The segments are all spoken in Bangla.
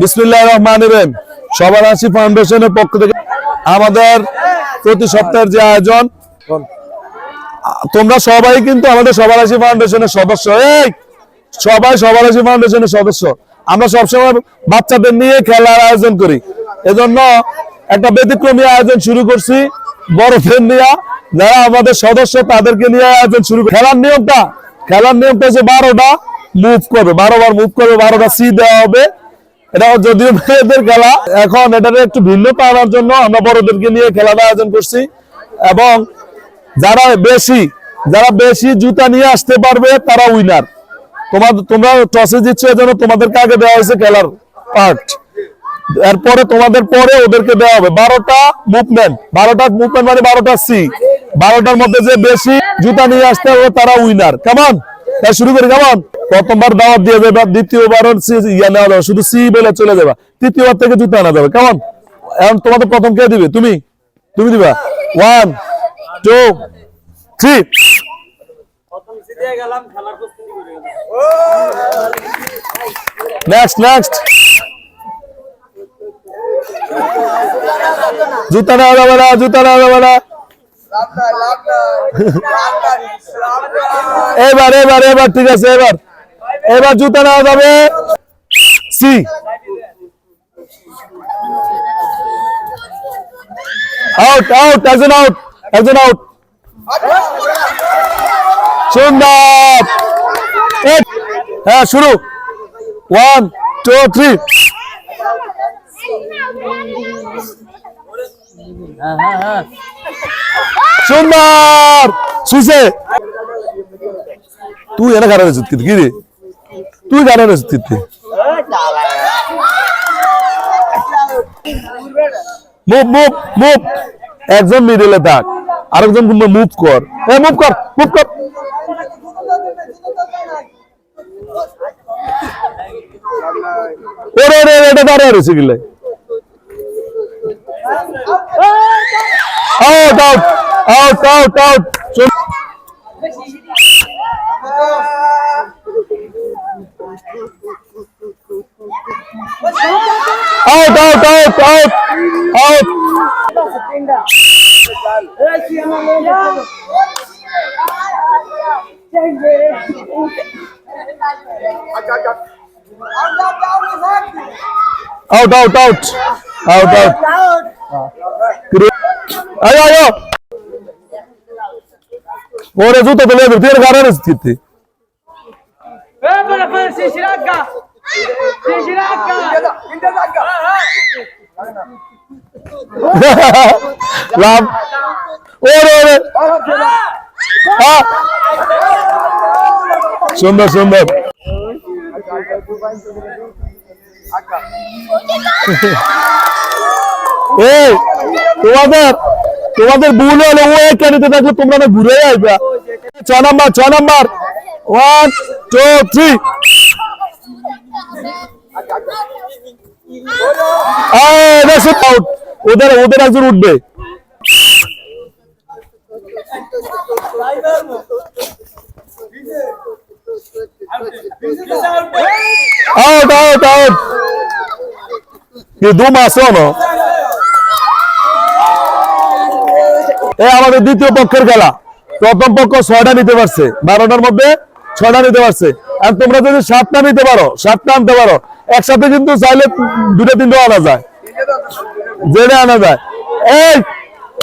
বিসমিল্লাহ রহমান রহিম। সবার ফাউন্ডেশনের পক্ষ থেকে। আমাদের প্রতি সপ্তাহের যে আয়োজন, তোমরা সবাই কিন্তু আমাদের সবার ফাউন্ডেশনের সদস্য। এই, সবাই সবার ফাউন্ডেশনের সদস্য। আমরা সবসময় বাচ্চাদের নিয়ে খেলার আয়োজন করি। এজন্য একটা ব্যতিক্রমী আয়োজন শুরু করছি বড়দের নিয়ে। যারা আমাদের সদস্য, তাদেরকে নিয়ে আয়োজন শুরু। খেলার নিয়মটা খেলার নিয়মটা হচ্ছে বারোটা মুভ করবে। বারো বার মুভ করবে, বারোটা সি দেওয়া হবে। এটা যদিও মেয়েদের খেলা। এখন এটার একটু ভিন্নতা আনার জন্য আমরা বড়দেরকে নিয়ে খেলাটা আয়োজন করছি। এবং যারা বেশি যারা বেশি জুতা নিয়ে আসতে পারবে, তারা উইনার তোমার, তোমরা টসে জিতছো, এজন্য তোমাদেরকে আগে দেওয়া হয়েছে খেলার পার্ট এরপরে তোমাদের পরে ওদেরকে দেওয়া হবে। বারোটা মুভমেন্ট বারোটা মুভমেন্ট মানে বারোটা সি বারোটার মধ্যে যে বেশি জুতা নিয়ে আসতে হবে, তারা উইনার কেমন তাই শুরু করি, কেমন? প্রথমবার দাওয়াত দিয়ে দেবে দ্বিতীয়বার ইয়ে নেওয়া যাবে, শুধু সি বলে চলে যাবে, তৃতীয়বার থেকে জুতা আনা যাবে, কেমন? এখন তোমাদের প্রথম কে দিবে? তুমি? তুমি দিবা? ওয়ান টু থ্রি জুতা নেওয়া যাবে না, জুতা নেওয়া যাবে না। এবার এবার এবার, ঠিক আছে, এবার। এবার জুতা নেওয়া যাবে। সি। আউট আউট একজন আউট একজন আউট সুন্দর। হ্যাঁ শুরু। ওয়ান টু থ্রি সুন্দর! সুইসে! তুই এনে কারণে জিত কি রে? তুই কারণে জিত মুভ একজন মিডিলে থাক আরেকজন মুভ কর। এ মুভ কর মুভ কর। ওরে ওরে, এটা দাঁড়িয়ে রয়েছে গেলে out out out out out out out out out out out out out আয়ো আয়ো ওরে জুতো তো লেবে তের গারের স্থিতি লাভ। ওরে ওরে। সুন্দর সুন্দর। এই তোমাদের তোমাদের ভুল হলো, ও ক্যানিতে থাকলে তোমরা না ঘুরে আসবা। ছ নাম্বার ছ নাম্বার। ওয়ান টু থ্রি ওদের ওদের একজন উঠবে। আউট আউট আউট দু মাস হলো। এ আমাদের দ্বিতীয় পক্ষের খেলা। প্রথম পক্ষ ছয়টা নিতে পারছে। বারোটার মধ্যে ছয়টা নিতে পারছে। আর তোমরা যদি সাতটা নিতে পারো সাতটা আনতে পারো একসাথে কিন্তু চাইলে দুটো তিনটে আনা যায়। জেনে আনা যায়। এই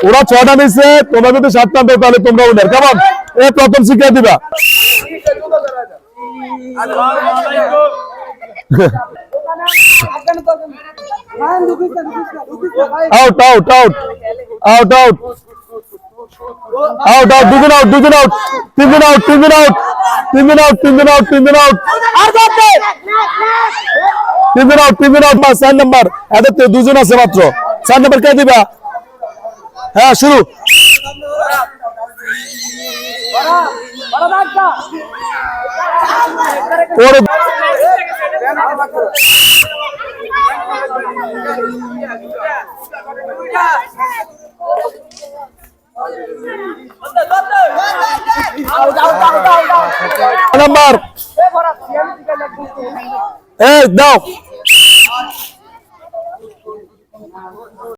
ওরা ছটা নিচ্ছে তোমরা যদি সাতটা আনতে তাহলে তোমরা উইনার কেমন? এ প্রথম শিক্ষা দিবা। Out out out out out Out, out, Dugan out, Dugan out. Timmin out, Timmin out. Timmin out, Timmin out, Timmin out. Timmin out, Timmin out. বা চার নাম্বার এদের তো দুজন আছে মাত্র চার নাম্বার কে দিবা হ্যাঁ শুরু ওরে নাম্বার এই